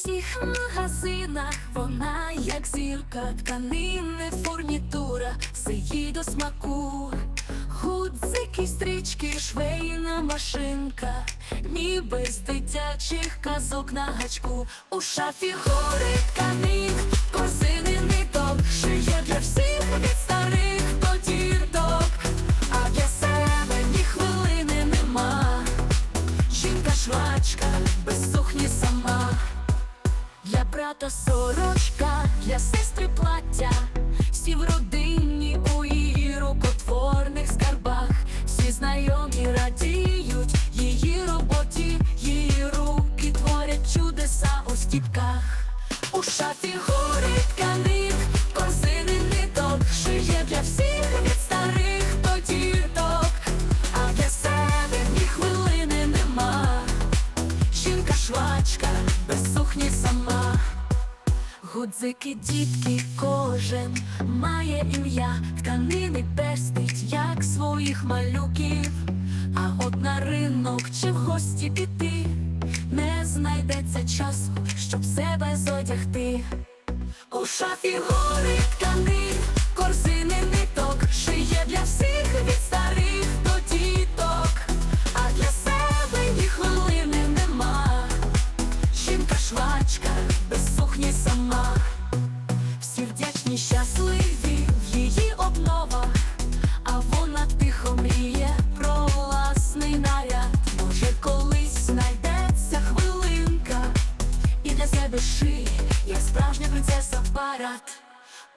всіх магазинах вона як зірка, тканини, фурнітура, все їй до смаку. Гудзики, стрічки, швейна машинка, ніби з дитячих казок на гачку. У шафі гори тканин, корзини ниток, шиє для всіх від старих Гудзики, дітки, кожен має ім'я, тканини пестить, як своїх малюків. А от на ринок чи в гості піти не знайдеться часу, щоб себе зодягти. У шафі гори тканин, корзини ниток, шиє для всіх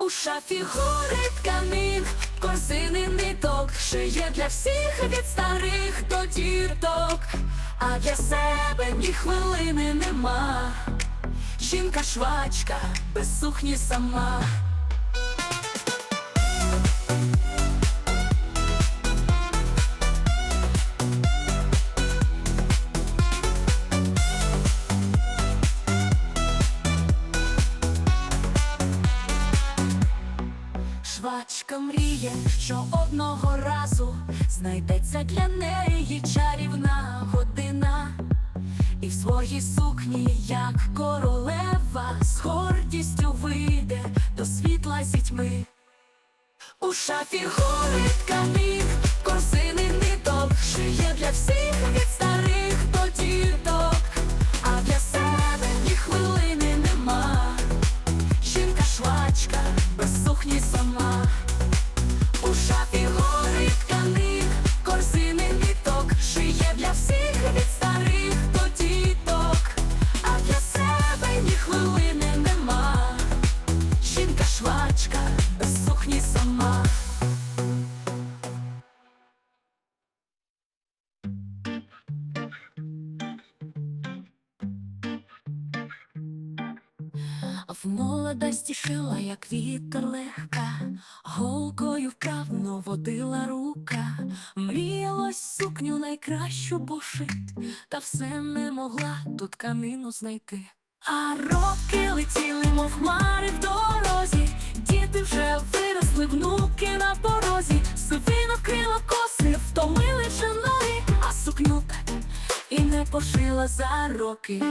У шафі горить тканин, корзини ниток, шиє для всіх від старих до діток, а для себе ні хвилини нема. Жінка швачка, без сухні сама. І сукні, як королева, з гордістю вийде до світла зітьми. У шафі горить камін, корзини ниток, шиє для всіх вітер легка, голкою вправно водила рука, мріялось сукню найкращу пошит, та все не могла ту тканину знайти. А роки летіли, мов хмари в дорозі, діти вже виросли, внуки на порозі, сивино крила коси, втомили вже а сукню так і не пошила за роки.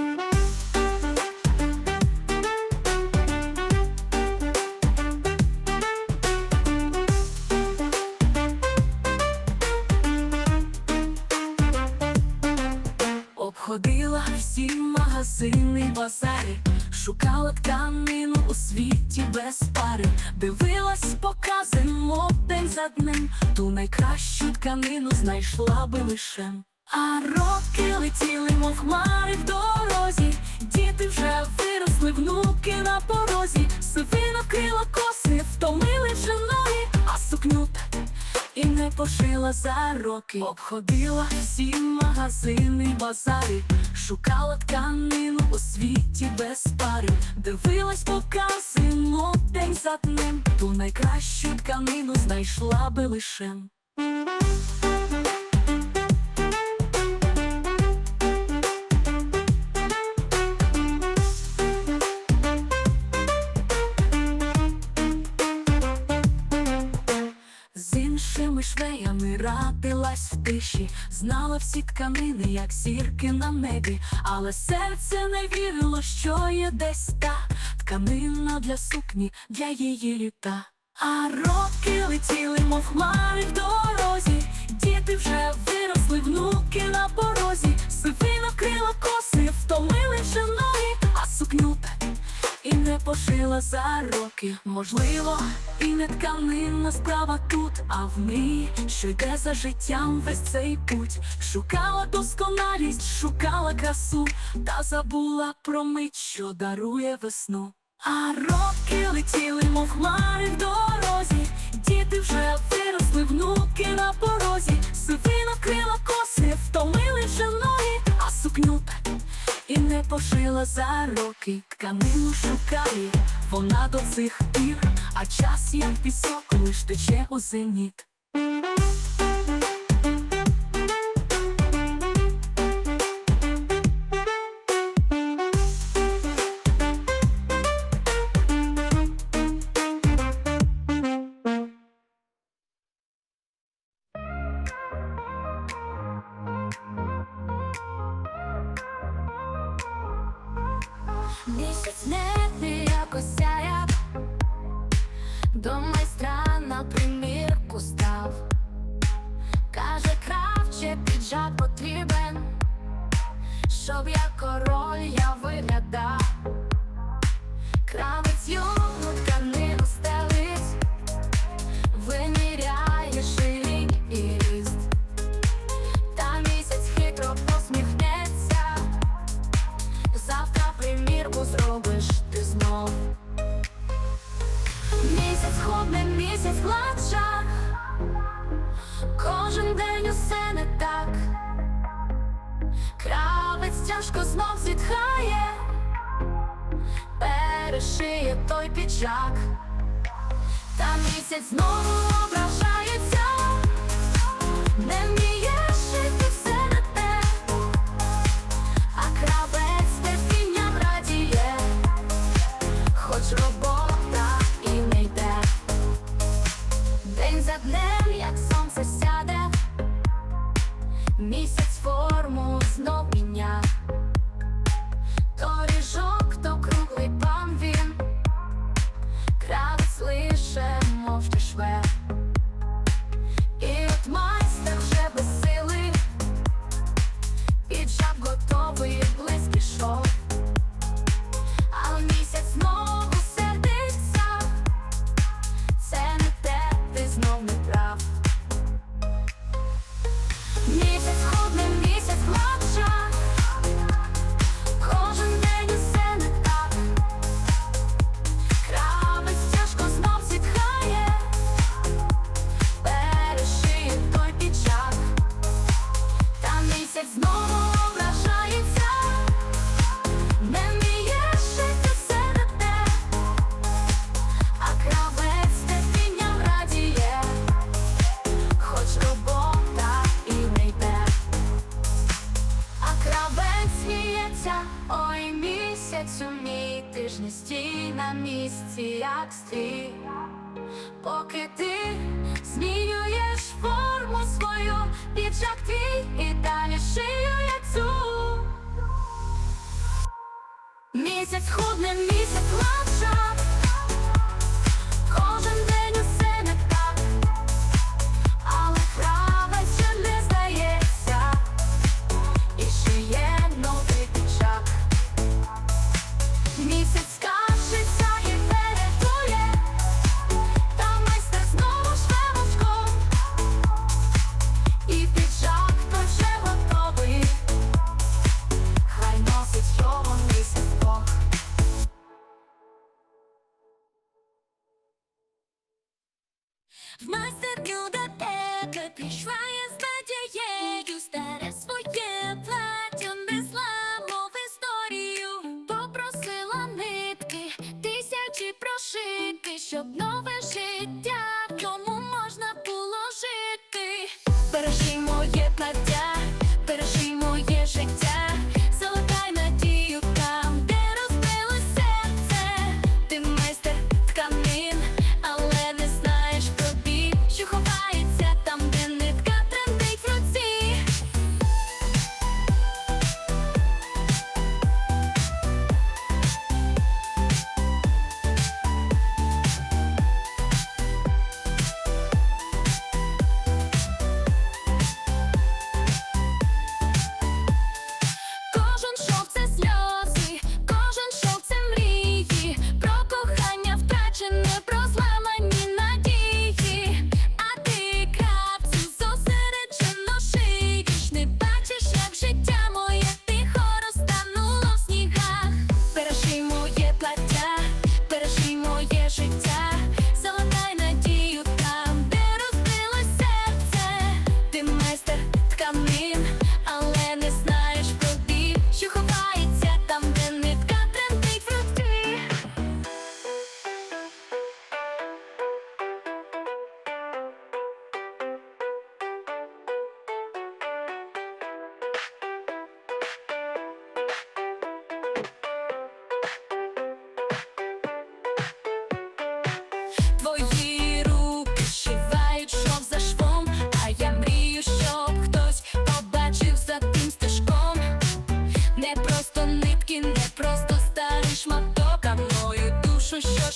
Базари, шукала тканину у світі без пари, дивилась покази, мов день за днем, ту найкращу тканину знайшла би лише. А роки летіли, мов хмари в дорозі, діти вже виросли, внуки на порозі, сивино крила коси, втомили вже а сукню так і не пошила за роки. Обходила всі магазини, базари, шукала тканину у світі без пари, дивилась покази, мов день за днем, ту найкращу тканину знайшла би лише. Народилась в тиші, знала всі тканини, як зірки на небі, але серце не вірило, що є десь та тканина для сукні, для її літа. А роки летіли, мов хмари в дорозі, діти вже виросли, внуки на порозі, сивина крила коси, втомили вже не пошила за роки. Можливо, і не тканинна справа тут, а в ній, що йде за життям весь цей путь. Шукала досконалість, шукала красу, та забула про мить, що дарує весну. А роки летіли, мов хмари в дорозі, діти вже виросли, внуки на порозі, сивина крила коси, втомили вже ноги, а сукню і не пошила за роки. Тканину шукає вона до цих пір, а час, як пісок, лиш тече у зеніт. Місяць не якось сяє до майстра на примірку став, каже, кравче піджак потрібен, щоб я король я виглядав, кравець йому місяць гладша Кожен день усе не так. Кравець тяжко знов зітхає Перешиє той піджак. Та місяць знову як. Поки ти змінюєш форму свою, піджак твій і далі шию я цю. Місяць худне, місяць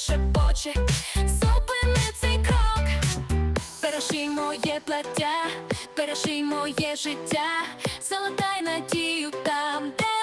шепоче, зупини цей крок. Переший моє плаття, переший моє життя, залатай надію там, де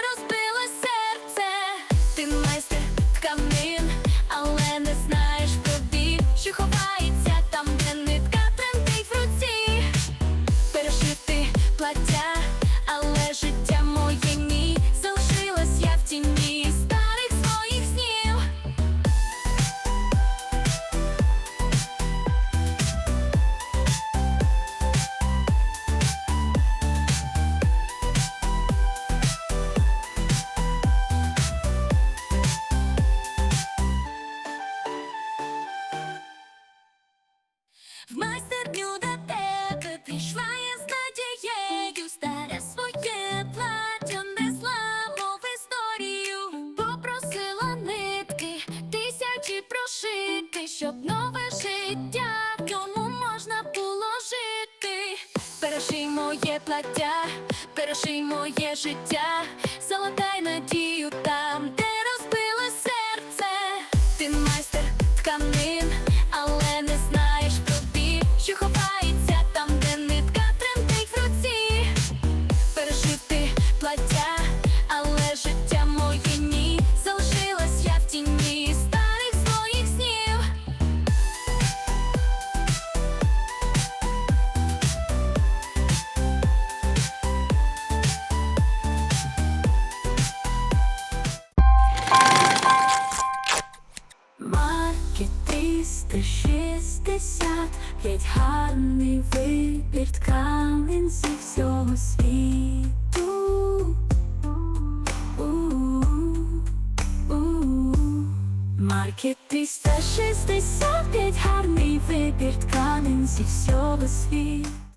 переший моє життя, залатай надію там, де розбило серце. Ти майстер тканин, 360 П'ять гарний вибір тканин зі всього світу. У-у-у. Марки 365 гарний вибір тканин зі всього світу.